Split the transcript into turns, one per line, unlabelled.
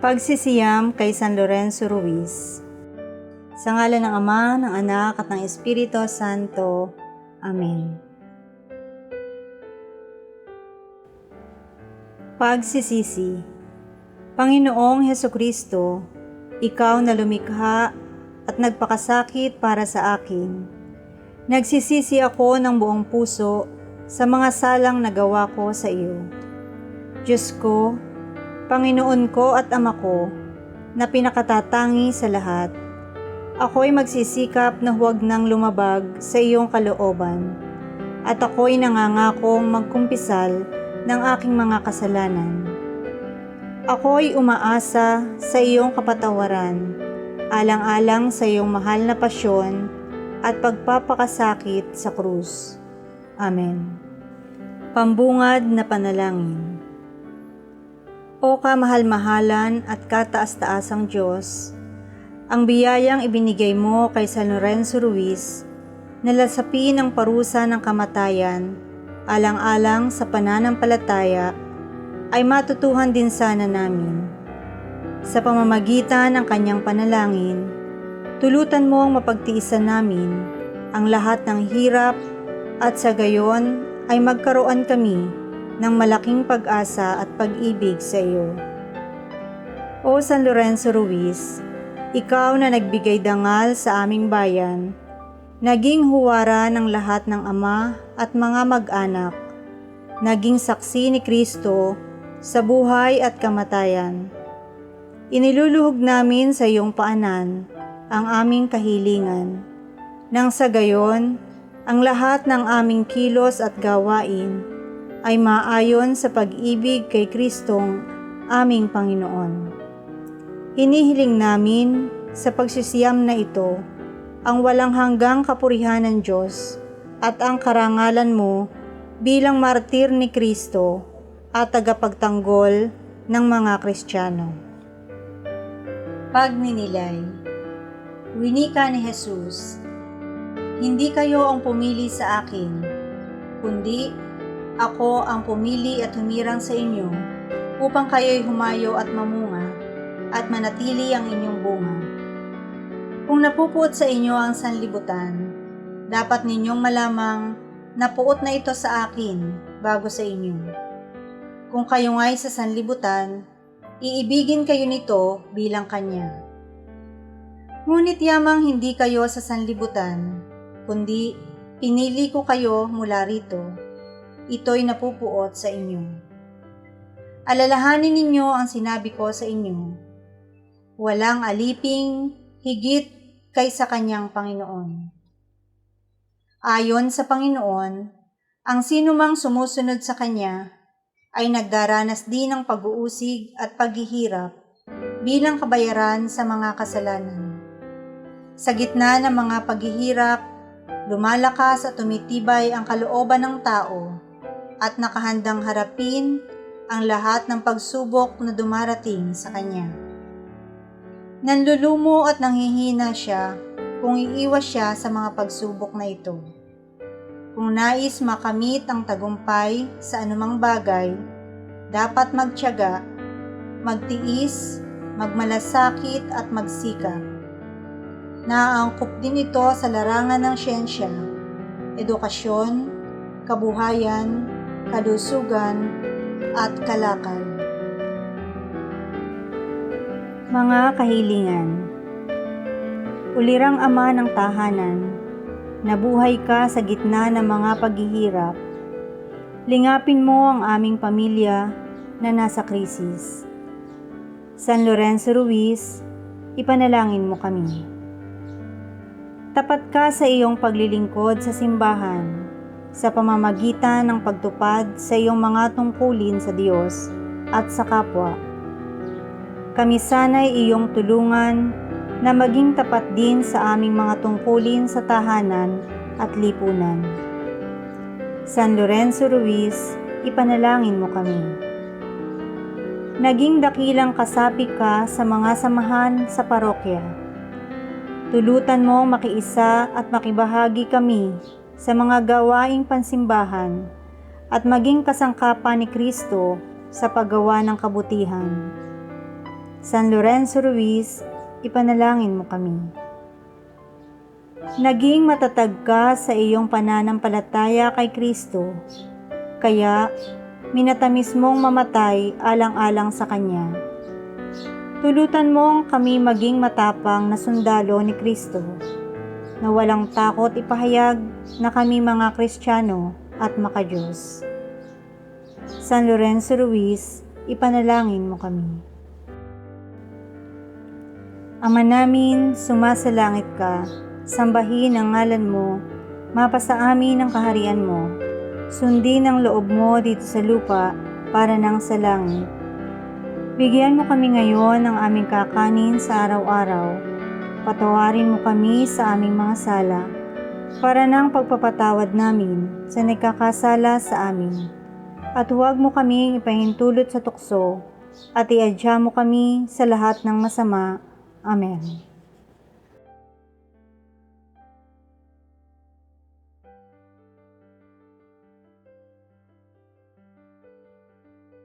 Pagsisiyam kay San Lorenzo Ruiz Sa ngala ng Ama, ng Anak, at ng Espiritu Santo. Amen. Pagsisisi Panginoong Heso Kristo, Ikaw na lumikha at nagpakasakit para sa akin. Nagsisisi ako ng buong puso sa mga salang nagawa ko sa iyo. Diyos ko, Panginoon ko at Ama ko, na pinakatatangi sa lahat, ako'y magsisikap na huwag nang lumabag sa iyong kalooban, at ako'y nangangakong magkumpisal ng aking mga kasalanan. Ako'y umaasa sa iyong kapatawaran, alang-alang sa iyong mahal na pasyon at pagpapakasakit sa krus. Amen. Pambungad na panalangin O kamahal-mahalan at kataas-taasang Diyos, ang biyayang ibinigay mo kay San Lorenzo Ruiz na lasapin ang parusa ng kamatayan alang-alang sa pananampalataya ay matutuhan din sana namin. Sa pamamagitan ng kanyang panalangin, tulutan mo ang mapagtiisan namin ang lahat ng hirap at sa gayon ay magkaroon kami ng malaking pag-asa at pag-ibig sa iyo. O San Lorenzo Ruiz, ikaw na nagbigay dangal sa aming bayan, naging huwara ng lahat ng ama at mga mag-anak, naging saksi ni Kristo sa buhay at kamatayan. Iniluluhog namin sa iyong paanan ang aming kahilingan, nang sa gayon, ang lahat ng aming kilos at gawain ay maayon sa pag-ibig kay Kristong aming Panginoon. Hinihiling namin sa pagsisiyam na ito ang walang hanggang kapurihan ng Diyos at ang karangalan mo bilang martir ni Kristo at tagapagtanggol ng mga Kristiyano. Pagninilay Winika ni Jesus Hindi kayo ang pumili sa akin, kundi ako ang pumili at humirang sa inyo upang kayo'y humayo at mamunga at manatili ang inyong bunga. Kung napupuot sa inyo ang sanlibutan, dapat ninyong malamang napuot na ito sa akin bago sa inyo. Kung kayo nga'y sa sanlibutan, iibigin kayo nito bilang kanya. Ngunit yamang hindi kayo sa sanlibutan, kundi pinili ko kayo mula rito ito'y napupuot sa inyo. Alalahanin ninyo ang sinabi ko sa inyo. Walang aliping higit kaysa kanyang Panginoon. Ayon sa Panginoon, ang sinumang sumusunod sa Kanya ay nagdaranas din ng pag-uusig at paghihirap bilang kabayaran sa mga kasalanan. Sa gitna ng mga paghihirap, lumalakas at tumitibay ang kalooban ng tao at nakahandang harapin ang lahat ng pagsubok na dumarating sa kanya. Nanlulumo at nanghihina siya kung iiwas siya sa mga pagsubok na ito. Kung nais makamit ang tagumpay sa anumang bagay, dapat magtiyaga, magtiis, magmalasakit at magsikap. Naaangkop din ito sa larangan ng siyensya, edukasyon, kabuhayan, kalusugan, at kalakal. Mga kahilingan Ulirang ama ng tahanan, nabuhay ka sa gitna ng mga paghihirap. Lingapin mo ang aming pamilya na nasa krisis. San Lorenzo Ruiz, ipanalangin mo kami. Tapat ka sa iyong paglilingkod sa simbahan sa pamamagitan ng pagtupad sa iyong mga tungkulin sa Diyos at sa kapwa. Kami sana'y iyong tulungan na maging tapat din sa aming mga tungkulin sa tahanan at lipunan. San Lorenzo Ruiz, ipanalangin mo kami. Naging dakilang kasapi ka sa mga samahan sa parokya. Tulutan mo makiisa at makibahagi kami sa mga gawaing pansimbahan at maging kasangkapan ni Kristo sa paggawa ng kabutihan. San Lorenzo Ruiz, ipanalangin mo kami. Naging matatag ka sa iyong pananampalataya kay Kristo, kaya minatamis mong mamatay alang-alang sa Kanya. Tulutan mong kami maging matapang na sundalo ni Kristo, na walang takot ipahayag na kami mga Kristiyano at makajos. San Lorenzo Ruiz, ipanalangin mo kami. Ama namin, sumasalangit ka, sambahin ang ngalan mo, mapasa amin ang kaharian mo, sundin ang loob mo dito sa lupa para nang sa langit. Bigyan mo kami ngayon ng aming kakanin sa araw-araw. Patawarin mo kami sa aming mga sala, para nang pagpapatawad namin sa nagkakasala sa amin. At huwag mo kaming ipahintulot sa tukso, at iadya mo kami sa lahat ng masama. Amen.